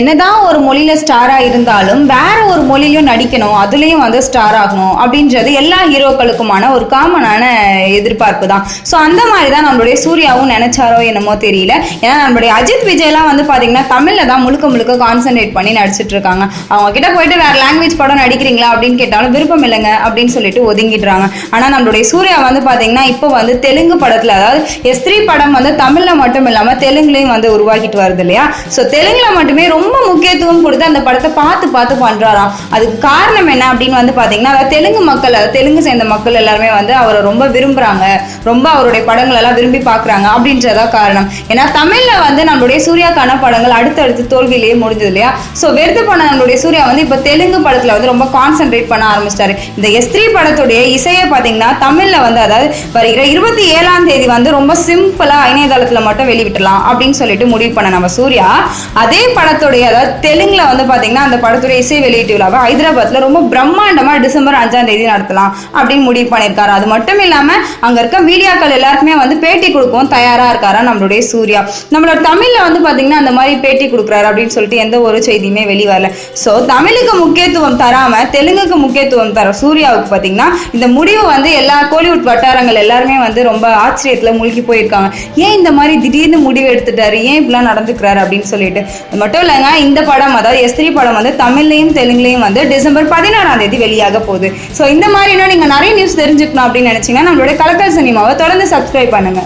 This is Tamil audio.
என்னதான் ஒரு மொழியில ஸ்டாரா இருந்தாலும் வேற ஒரு மொழியிலும் நடிக்கணும் அதுலயும் வந்து ஸ்டார் ஆகணும் அப்படின்றது எல்லா ஹீரோக்களுக்குமான ஒரு காமனான எதிர்பார்ப்பு தான் ஸோ அந்த மாதிரி தான் நம்மளுடைய சூர்யாவும் நினைச்சாரோ என்னமோ தெரியல. ஏன்னா நம்மளுடைய அஜித் விஜய்லாம் வந்து பாத்தீங்கன்னா தமிழ்ல தான் முழுக்க முழுக்க கான்சென்ட்ரேட் பண்ணி நடிச்சிட்டு இருக்காங்க. அவங்க கிட்ட போயிட்டு வேற லாங்குவேஜ் படம் நடிக்கிறீங்களா அப்படின்னு கேட்டாலும் விருப்பம் இல்லைங்க அப்படின்னு சொல்லிட்டு ஒதுங்கிடுறாங்க. ஆனா நம்மளுடைய சூர்யா வந்து பாத்தீங்கன்னா இப்போ வந்து தெலுங்கு படத்துல அதாவது எஸ்திரி படம் வந்து தமிழ்ல மட்டும் இல்லாம தெலுங்குலயும் வந்து உருவாக்கிட்டு வருது இல்லையா? ஸோ தெலுங்குல மட்டுமே ரொம்ப ரொம்ப முக்கியத்துவம் கொடுத்து அந்த படத்தை பார்த்து பார்த்து பண்றாராம். அதுக்கு காரணம் என்ன அப்படின்னு வந்து பாத்தீங்கன்னா அதாவது தெலுங்கு மக்கள் அதாவது தெலுங்கு சேர்ந்த மக்கள் எல்லாருமே வந்து அவரை ரொம்ப விரும்புறாங்க. ரொம்ப அவருடைய படங்கள் எல்லாம் விரும்பி பார்க்குறாங்க அப்படின்றதா காரணம். ஏன்னா தமிழ்ல வந்து நம்மளுடைய சூர்யாக்கான படங்கள் அடுத்தடுத்து தோல்வியிலேயே முடிஞ்சது இல்லையா? ஸோ வெறுத்து போன நம்மளுடைய சூர்யா வந்து இப்போ தெலுங்கு படத்துல வந்து ரொம்ப கான்சென்ட்ரேட் பண்ண ஆரம்பிச்சிட்டாரு. இந்த எஸ்திரி படத்துடைய இசையை பார்த்தீங்கன்னா தமிழ்ல வந்து அதாவது வருகிற இருபத்தி ஏழாம் தேதி வந்து ரொம்ப சிம்பிளா இணையதளத்துல மட்டும் வெளிவிட்டலாம் அப்படின்னு சொல்லிட்டு முடிவு பண்ண நம்ம சூர்யா. அதே படத்துடைய அதாவது தெலுங்குல வந்து பாத்தீங்கன்னா அந்த படத்துறை இசை வெளியீட்டு விழாவை ஹைதராபாத்ல ரொம்ப பிரம்மாண்டமா டிசம்பர் அஞ்சாம் தேதி நடத்தலாம் அப்படின்னு முடிவு பண்ணியிருக்காரு. அது மட்டும் இல்லாம அங்க இருக்க மீடியாக்கள் எல்லாருக்குமே வந்து பேட்டி கொடுக்கவும் தயாரா இருக்காரா நம்மளுடைய சூர்யா. நம்மளோட தமிழ்ல வந்து பாத்தீங்கன்னா அந்த மாதிரி பேட்டி கொடுக்குறாரு அப்படின்னு சொல்லிட்டு எந்த ஒரு செய்தியுமே வெளிவரல. சோ தமிழுக்கு முக்கியத்துவம் தராம தெலுங்குக்கு முக்கியத்துவம் தர சூர்யாவுக்கு பாத்தீங்கன்னா இந்த முடிவு வந்து எல்லா கோலிவுட் வட்டாரங்கள் எல்லாருமே வந்து ரொம்ப ஆச்சரியத்துல மூழ்கி போயிருக்காங்க. ஏன் இந்த மாதிரி திடீர்னு முடிவு எடுத்துட்டாரு? ஏன் இப்படிலாம் நடந்துக்கிறாரு அப்படின்னு சொல்லிட்டு. மட்டும் இல்லைங்க இந்த படம் அதாவது எஸ்திரி படம் வந்து தமிழ்லையும் தெலுங்குலையும் வந்து டிசம்பர் பதினாறாம் தேதி வெளியாக போகுது. ஸோ இந்த மாதிரி இன்னும் நீங்க நிறைய நியூஸ் தெரிஞ்சுக்கணும் அப்படின்னு நினைச்சீங்கன்னா நம்மளோட கலக்கல் சினிமாவை தொடர்ந்து சப்ஸ்கிரைப் பண்ணுங்க.